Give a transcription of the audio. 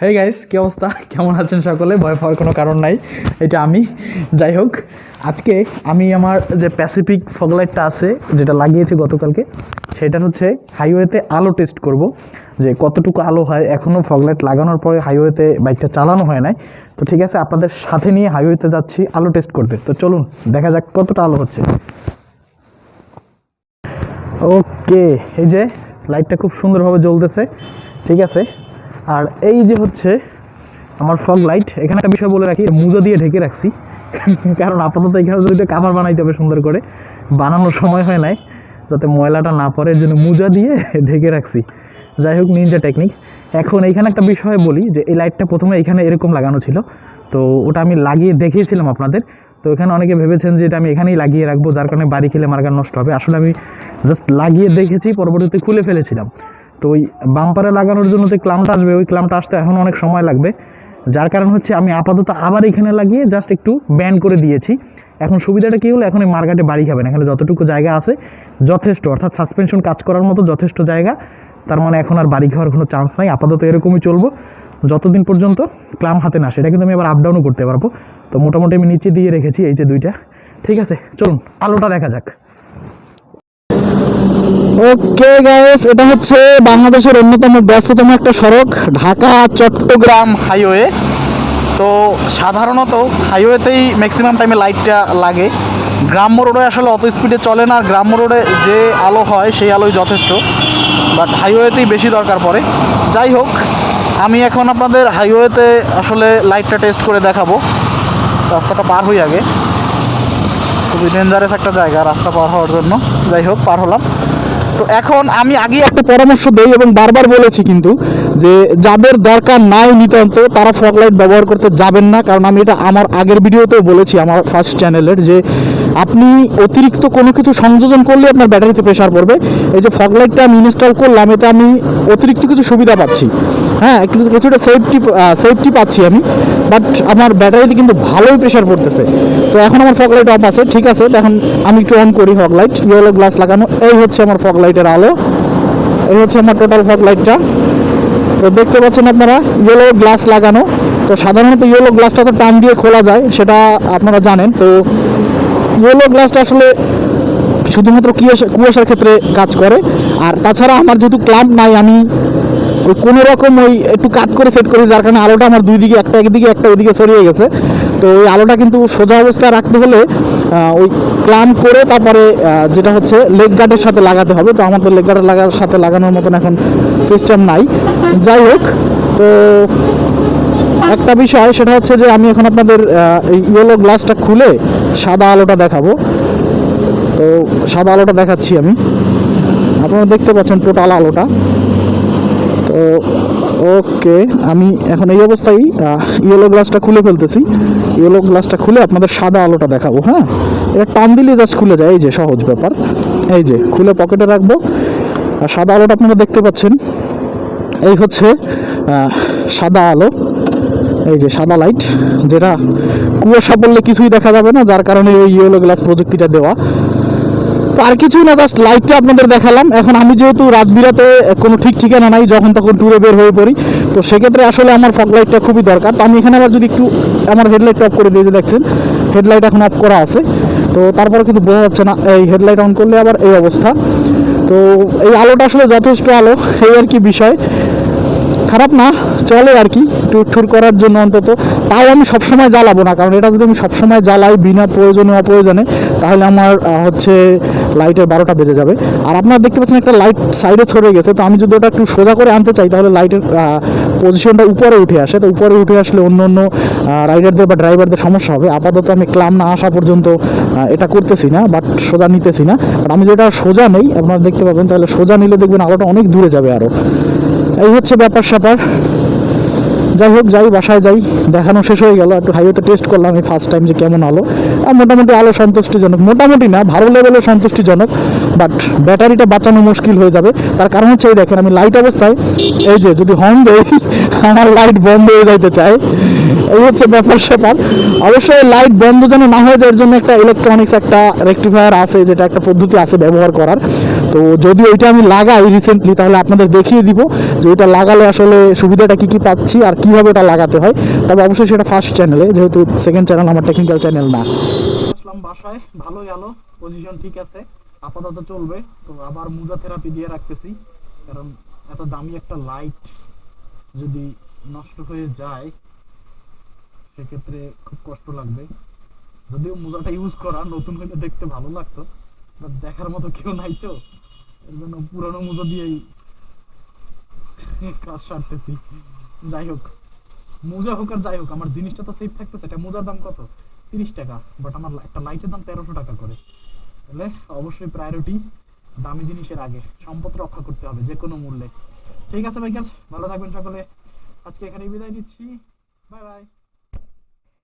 Hey guys কি অবস্থা? কেমন আছেন সকলে? ভয় পাওয়ার কোনো কারণ নাই। এটা আমি। যাই হোক, আজকে আমি আমার যে প্যাসিফিক ফগলাইটটা আছে, যেটা লাগিয়েছি গতকালকে সেটা হচ্ছে হাইওয়েতে আলো টেস্ট করব। যে কতটুকু আলো হয় এখনও ফগলাইট লাগানোর পরে হাইওয়েতে বাইকটা চালানো হয় নাই। তো ঠিক আছে, আপনাদের সাথে নিয়ে হাইওয়েতে যাচ্ছি, আলো টেস্ট করতে। তো চলুন, দেখা যাক কতটা আলো হচ্ছে। ওকে এই যে লাইটটা খুব সুন্দরভাবে জ্বলতেছে। ঠিক আছে আর এই যে হচ্ছে আমার ফগ লাইট এখানে একটা বিষয় বলে রাখি মুজো দিয়ে ঢেকে রাখছি। কারণ আপাতত এখানে যদি কাভার বানাইতে হবে সুন্দর করে, বানানোর সময় হয় নাই, যাতে ময়লাটা না পড়ে জন্য মুজা দিয়ে ঢেকে রাখছি। যাই হোক নিনজা টেকনিক এখন এইখানে একটা বিষয় বলি, যে এই লাইটটা প্রথমে এখানে এরকম লাগানো ছিল। তো ওটা আমি লাগিয়ে দেখিয়েছিলাম আপনাদের। তো এখানে অনেকে ভেবেছেন যে এটা আমি এখানেই লাগিয়ে রাখব, যার কারণে বাড়ি খেলে মার্গার নষ্ট হবে। আসলে আমি জাস্ট লাগিয়ে দেখেছি, পরবর্তীতে খুলে ফেলেছিলাম। তো ওই বাম্পারে লাগানোর জন্য যে ক্লামটা আসবে, ওই ক্লামটা আসতে এখন অনেক সময় লাগবে। যার কারণ হচ্ছে আমি আপাতত আবার এখানে লাগিয়ে জাস্ট একটু ব্যান করে দিয়েছি। এখন সুবিধাটা কী হলো? এখন এই মার্কেটে বাড়ি খাবেন। এখানে যতটুকু জায়গা আছে, যথেষ্ট। অর্থাৎ সাসপেনশন কাজ করার মতো যথেষ্ট জায়গা। তার মানে এখন আর বাড়ি খাওয়ার কোনো চান্স নাই। আপাতত এরকমই চলবো। যতদিন পর্যন্ত ক্লাম হাতে না আসে, এটা কিন্তু আমি আবার আপ ডাউনও করতে পারব। তো মোটামুটি আমি নিচে দিয়ে রেখেছি, এই যে দুইটা। ঠিক আছে, চলুন, আলোটা দেখা যাক। ওকে গাইস এটা হচ্ছে বাংলাদেশের অন্যতম ব্যস্ততম একটা সড়ক, ঢাকা, চট্টগ্রাম হাইওয়ে তো সাধারণত হাইওয়েতেই ম্যাক্সিমাম টাইমে লাইটটা লাগে। গ্রাম্য রোডে আসলে অত স্পিডে চলে না গ্রাম্য রোডে যে আলো হয়, সেই আলোই যথেষ্ট। বাট হাইওয়েতেই বেশি দরকার পড়ে। যাই হোক, আমি এখন আপনাদের হাইওয়েতে আসলে লাইটটা টেস্ট করে দেখাবো। রাস্তাটা পার হই আগে। খুবই ডেঞ্জারাস একটা জায়গা, রাস্তা পার হওয়ার জন্য। যাই হোক, পার হলাম। তো এখন আমি আগে একটা পরামর্শ দেই এবং বারবার বলেছি কিন্তু যে যাদের দরকার নাই নিতান্ত, তারা ফগ লাইট ব্যবহার করতে যাবেন না। কারণ আমি এটা আমার আগের ভিডিওতেও বলেছি, আমার ফার্স্ট চ্যানেলের যে আপনি অতিরিক্ত কোনো কিছু সংযোজন করলে আপনার ব্যাটারিতে প্রেশার পড়বে। এই যে ফগ লাইটটা আমি ইনস্টল করলাম, এতে আমি অতিরিক্ত কিছু সুবিধা পাচ্ছি। হ্যাঁ একটু কিছুটা সেফটি সেফটি পাচ্ছি আমি বাট আমার ব্যাটারিতে কিন্তু ভালোই প্রেশার পড়তেছে। তো এখন আমার ফগ লাইট অফ আছে, ঠিক আছে এখন আমি একটু অন করি ফগ লাইট ইয়েলো গ্লাস লাগানো, এই হচ্ছে আমার ফগ লাইটের আলো। এই হচ্ছে আমার টোটাল ফগ লাইটটা তো দেখতে পাচ্ছেন আপনারা ইয়েলো গ্লাস লাগানো। তো সাধারণত ইয়েলো গ্লাসটা তো টান দিয়ে খোলা যায়, সেটা আপনারা জানেন। তো ইয়েলো গ্লাসটা আসলে শুধুমাত্র কুয়াশা, কুয়াশার ক্ষেত্রে কাজ করে। আর তাছাড়া আমার যেহেতু ক্লাম্প নাই, আমি ওই কোনো রকম ওই একটু কাট করে সেট করি, যার কারণে আলোটা আমার দুই দিকে একটা একদিকে, একটা ওইদিকে ছড়িয়ে গেছে। তো ওই আলোটা কিন্তু সোজা অবস্থায় রাখতে হলে ওই ক্লাম করে তারপরে যেটা হচ্ছে লেগ গার্ডের সাথে লাগাতে হবে। তো আমার তো লেগ গার্ডের লাগার সাথে লাগানোর মতন এখন সিস্টেম নাই। যাই হোক, তো একটা বিষয়, সেটা হচ্ছে যে আমি এখন আপনাদের ইয়েলো গ্লাসটা খুলে সাদা আলোটা দেখাবো। তো সাদা আলোটা দেখাচ্ছি আমি। আপনারা দেখতে পাচ্ছেন টোটাল আলোটা। তো ওকে, আমি এখন এই অবস্থায় ইয়েলো গ্লাসটা খুলে ফেলতেছি। ইয়েলো গ্লাসটা খুলে আপনাদের সাদা আলোটা দেখাবো হ্যাঁ? এটা টান দিলে জাস্ট খুলে যায়, এই যে সহজ ব্যাপার। এই যে, খুলে পকেটে রাখব। আর সাদা আলোটা আপনারা দেখতে পাচ্ছেন। এই হচ্ছে সাদা আলো। এই যে সাদা লাইট যেটা কুয়াশা পড়লে কিছুই দেখা যাবে না, যার কারণে ওই ইয়েলো গ্লাস প্রযুক্তিটা দেওয়া। তো আর কিছুই না জাস্ট লাইটটা আপনাদের দেখালাম। এখন আমি যেহেতু রাত বিরাতে কোনো ঠিক ঠিকানা নাই, যখন তখন ট্যুরে বের হয়ে পড়ি, তো সেক্ষেত্রে আসলে আমার ফগ লাইটটা খুবই দরকার। তো আমি এখানে আবার যদি একটু আমার হেডলাইট অফ করে দিয়ে দেখছেন হেডলাইট এখন অফ করা আছে। তো তারপরে কিন্তু বোঝা যাচ্ছে না, এই হেডলাইট অন করলে আবার এই অবস্থা। তো এই আলোটা আসলে যথেষ্ট আলো, এই আর কি বিষয়। খারাপ না, চলে আর কি ট্যুর ট্যুর করার জন্য অন্তত। তাও আমি সবসময় জ্বালাবো না, কারণ এটা যদি আমি সবসময় জ্বালাই বিনা প্রয়োজনে, অপ্রয়োজনে, তাহলে আমার হচ্ছে লাইটের বারোটা বেজে যাবে। আর আপনারা দেখতে পাচ্ছেন একটা লাইট সাইডে ছড়ে গেছে, তো আমি যদি ওটা একটু সোজা করে আনতে চাই, তাহলে লাইটের পজিশনটা উপরে উঠে আসে। তো উপরে উঠে আসলে অন্য অন্য রাইডারদের বা ড্রাইভারদের সমস্যা হবে। আপাতত আমি ক্লাম না আসা পর্যন্ত এটা করতেছি না বাট সোজা নিতেছি না। বাট আমি যেটা সোজা নেই, আপনারা দেখতে পাবেন, তাহলে সোজা নিলে দেখবেন আলোটা অনেক দূরে যাবে আরও এই হচ্ছে ব্যাপার স্যাপার। যাই হোক, যাই, বাসায় যাই। দেখানো শেষ হয়ে গেল। একটু হাইওয়েতে টেস্ট করলাম এই ফার্স্ট টাইম যে কেমন আলো। আর মোটামুটি আলো সন্তুষ্টিজনক। মোটামুটি না, ভালো লেভেলে সন্তুষ্টিজনক বাট ব্যাটারিটা বাঁচানো মুশকিল হয়ে যাবে। তার কারণ হচ্ছে, এই দেখেন, আমি লাইট অবস্থায়, এই যে যদি হর্ন দেই আমার লাইট বন্ধ হয়ে যাইতে চায়। এই হচ্ছে ব্যাপার স্যাপার। অবশ্যই লাইট বন্ধ যেন না হয়ে যায় জন্য একটা ইলেকট্রনিক্স একটা রেকটিফায়ার আছে, যেটা একটা পদ্ধতি আছে ব্যবহার করার। তো যদি ওইটা আমি লাগাই রিসেন্টলি তাহলে আপনাদের দেখিয়ে দিব যে এটা লাগালে আসলে সুবিধাটা কি কি পাচ্ছি আর কীভাবে ওটা লাগাতে হয়। তবে অবশ্যই সেটা ফার্স্ট চ্যানেলে যেহেতু সেকেন্ড চ্যানেল আমার টেকনিক্যাল চ্যানেল না। আসলাম বাসায় আলো পজিশন ঠিক আছে, আপাতত চলবে। তো আবার মুজা থেরাপি দিয়ে রাখতেছি, কারণ এত দামি একটা লাইট যদি নষ্ট হয়ে যায়, সেক্ষেত্রে খুব কষ্ট লাগবে। যদিও মোজাটা ইউজ করা, নতুন হইলে দেখতে ভালো লাগতো বাট দেখার মতো কেউ নাই তো। এর জন্য পুরানো মোজা দিয়েই কাজ সারতেছি। যাই হোক, মোজা হোক আর যাই হোক, আমার জিনিসটা তো সেফ থাকতেছে। এটা মোজার দাম কত? তিরিশ টাকা বাট আমার একটা লাইটের দাম তেরোশো টাকা করে। তাহলে অবশ্যই প্রায়োরিটি দামি জিনিসের আগে। সম্পদ রক্ষা করতে হবে যে কোনো মূল্যে। ঠিক আছে ভাই ভালো থাকবেন সকলে। আজকে এখানেই বিদায় নিচ্ছি। Bye bye.